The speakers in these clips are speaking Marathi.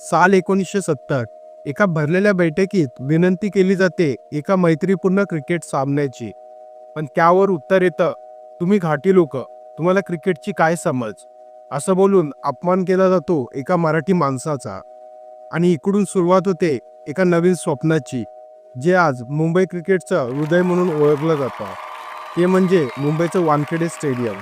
साल एकोणीसशे सत्तर. एका भरलेल्या बैठकीत विनंती केली जाते एका मैत्रीपूर्ण क्रिकेट सामन्याची. पण त्यावर उत्तर येतं तुम्ही घाटी लोक तुम्हाला क्रिकेटची काय समज असं बोलून अपमान केला जातो एका मराठी माणसाचा. आणि इकडून सुरुवात होते एका नवीन स्वप्नाची जे आज मुंबई क्रिकेटचं हृदय म्हणून ओळखलं जातं. ते म्हणजे मुंबईचं वानखेडे स्टेडियम.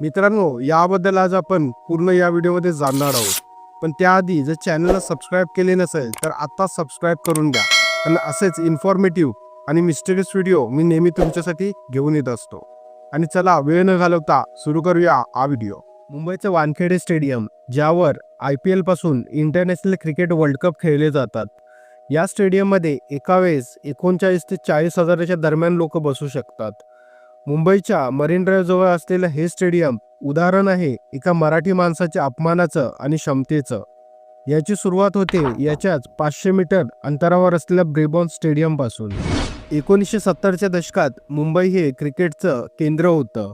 मित्रांनो याबद्दल आज आपण पूर्ण या व्हिडिओमध्ये जाणणार आहोत. पण त्याआधी जर चॅनलला सबस्क्राईब केले नसेल तर आत्ता सबस्क्राईब करून घ्या. कारण असेच इन्फॉर्मेटिव्ह आणि मिस्टेरियस व्हिडिओ मी नेहमी तुमच्यासाठी घेऊन येत असतो. आणि चला वेळ न घालवता सुरू करूया हा व्हिडिओ मुंबईचं वानखेडे स्टेडियम ज्यावर आय पी एलपासून इंटरनॅशनल क्रिकेट वर्ल्ड कप खेळले जातात. या स्टेडियममध्ये एका वेळेस एकोणचाळीस ते चाळीस हजाराच्या दरम्यान लोक बसू शकतात. मुंबईच्या मरीन ड्राईव्हजवळ असलेलं हे स्टेडियम उदाहरण आहे एका मराठी माणसाच्या अपमानाचं आणि क्षमतेचं. याची सुरुवात होते याच्याच पाचशे मीटर अंतरावर असलेल्या ब्रेबॉन स्टेडियमपासून. एकोणीसशे सत्तरच्या दशकात मुंबई हे क्रिकेटचं केंद्र होतं.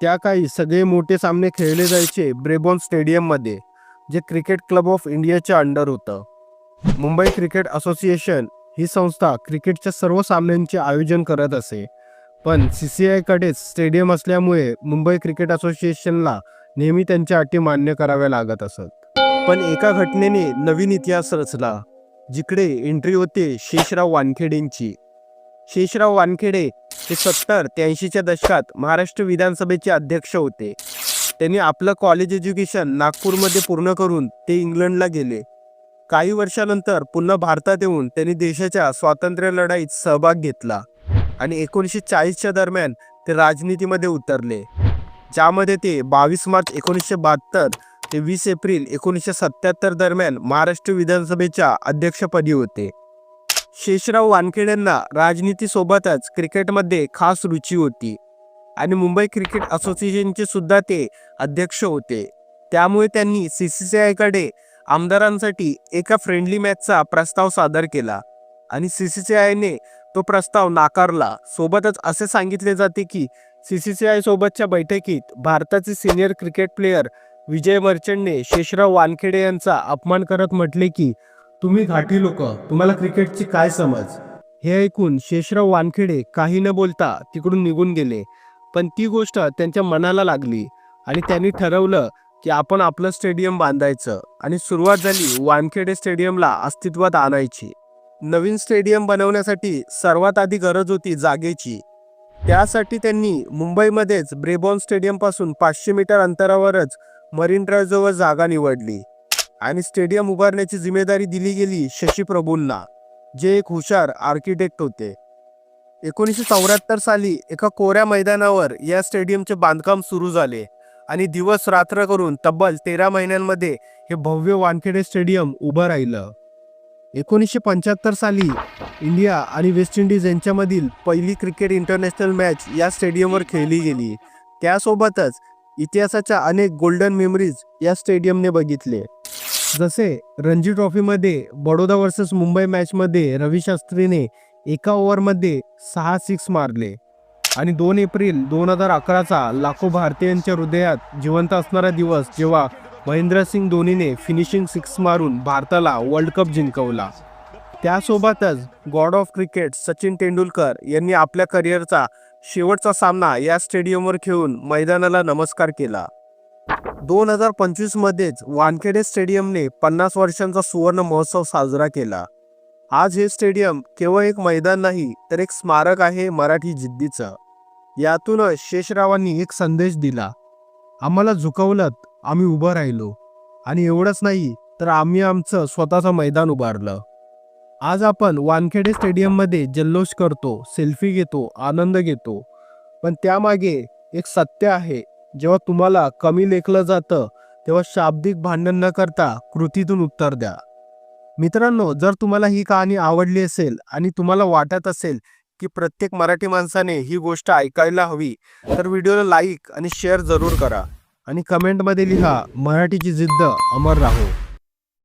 त्या काही सगळे मोठे सामने खेळले जायचे ब्रेबॉन स्टेडियममध्ये जे क्रिकेट क्लब ऑफ इंडियाच्या अंडर होतं. मुंबई क्रिकेट असोसिएशन ही संस्था क्रिकेटच्या सर्व सामन्यांचे आयोजन करत असे. पण सी सी आयकडेच स्टेडियम असल्यामुळे मुंबई क्रिकेट असोसिएशनला नेहमी त्यांच्या अटी मान्य कराव्या लागत असत. पण एका घटनेने नवीन इतिहास रचला जिकडे एंट्री होते शेषराव वानखेडेंची. शेषराव वानखेडे हे सत्तर ते ऐंशीच्या दशकात महाराष्ट्र विधानसभेचे अध्यक्ष होते. त्यांनी आपलं कॉलेज एज्युकेशन नागपूरमध्ये पूर्ण करून ते इंग्लंडला गेले. काही वर्षानंतर पुन्हा भारतात येऊन त्यांनी देशाच्या स्वातंत्र्य लढाईत सहभाग घेतला. आणि एकोणीसशे चाळीसच्या दरम्यान ते राजनीतीमध्ये उतरले. ज्यामध्ये ते बावीस मार्च एकोणीसशे बहात्तर ते वीस एप्रिल एकोणीसशे सत्याहत्तर दरम्यान महाराष्ट्र विधानसभेच्या अध्यक्षपदी होते. शेषराव वानखेडेंना राजनीतीसोबतच क्रिकेटमध्ये खास रुची होती आणि मुंबई क्रिकेट असोसिएशनचे सुद्धा ते अध्यक्ष होते. त्यामुळे त्यांनी सी सी सी आयकडे आमदारांसाठी एका फ्रेंडली मॅचचा प्रस्ताव सादर केला आणि सी सी सी आयने तो प्रस्ताव नाकारला. सोबतच असे सांगितले जाते की सी सी सी आय सोबतच्या बैठकीत भारताचे सिनियर क्रिकेट प्लेयर विजय मर्चंटने शेषराव वानखेडे यांचा अपमान करत म्हटले की तुम्ही घाटी लोक तुम्हाला क्रिकेटची काय समज? हे ऐकून शेषराव वानखेडे काही न बोलता तिकडून निघून गेले. पण ती गोष्ट त्यांच्या मनाला लागली आणि त्यांनी ठरवलं की आपण आपलं स्टेडियम बांधायचं आणि सुरुवात झाली वानखेडे स्टेडियमला अस्तित्वात आणायची. नवीन स्टेडियम बनवण्यासाठी सर्वात आधी गरज होती जागेची. त्यासाठी त्यांनी मुंबईमध्येच ब्रेबॉन स्टेडियमपासून पाचशे मीटर अंतरावरच मरीन ड्राइव्हजवळ जागा निवडली आणि स्टेडियम उभारण्याची जिम्मेदारी दिली गेली शशी प्रभूंना जे एक हुशार आर्किटेक्ट होते. एकोणीसशे चौऱ्याहत्तर साली एका कोऱ्या मैदानावर या स्टेडियमचे बांधकाम सुरू झाले आणि दिवस रात्र करून तब्बल तेरा महिन्यांमध्ये हे भव्य वानखेडे स्टेडियम उभं राहिलं. एकोणीसशे पंच्याहत्तर साली इंडिया आणि वेस्ट इंडिज यांच्यामधील पहिली क्रिकेट इंटरनॅशनल मॅच या स्टेडियमवर खेळली गेली. त्यासोबतच इतिहासाच्या अनेक गोल्डन मेमरीज या स्टेडियमने बघितले. जसे रणजी ट्रॉफीमध्ये बडोदा वर्सेस मुंबई मॅचमध्ये रवी शास्त्रीने एका ओव्हरमध्ये सहा सिक्स मारले. आणि दोन एप्रिल दोन हजार अकराचा लाखो भारतीयांच्या हृदयात जिवंत असणारा दिवस जेव्हा महेंद्रसिंग धोनीने फिनिशिंग सिक्स मारून भारताला वर्ल्ड कप जिंकवला. त्यासोबतच god of cricket Sachin Tendulkar यांनी आपल्या करिअरचा शेवटचा सामना या स्टेडियमवर खेळून मैदानाला नमस्कार केला. दोन हजार पंचवीस मध्येच वानखेडे स्टेडियमने पन्नास वर्षांचा सुवर्ण महोत्सव साजरा केला. आज हे स्टेडियम केवळ एक मैदान नाही तर एक स्मारक आहे मराठी जिद्दीचं. यातूनच शेषरावांनी एक संदेश दिला. आम्हाला झुकवलं आम्ही उभं राहिलो. आणि एवढंच नाही तर आम्ही आमचं स्वतःचं मैदान उभारलं. आज आपण वानखेडे स्टेडियममध्ये जल्लोष करतो सेल्फी घेतो आनंद घेतो. पण त्यामागे एक सत्य आहे जेव्हा तुम्हाला कमी लेखलं जातं तेव्हा शाब्दिक भांडण न करता कृतीतून उत्तर द्या. मित्रांनो जर तुम्हाला ही कहाणी आवडली असेल आणि तुम्हाला वाटत असेल की प्रत्येक मराठी माणसाने ही गोष्ट ऐकायला हवी तर व्हिडिओला लाईक आणि शेअर जरूर करा. आणि कमेंटमध्ये लिहा मराठीची जिद्द अमर राहो.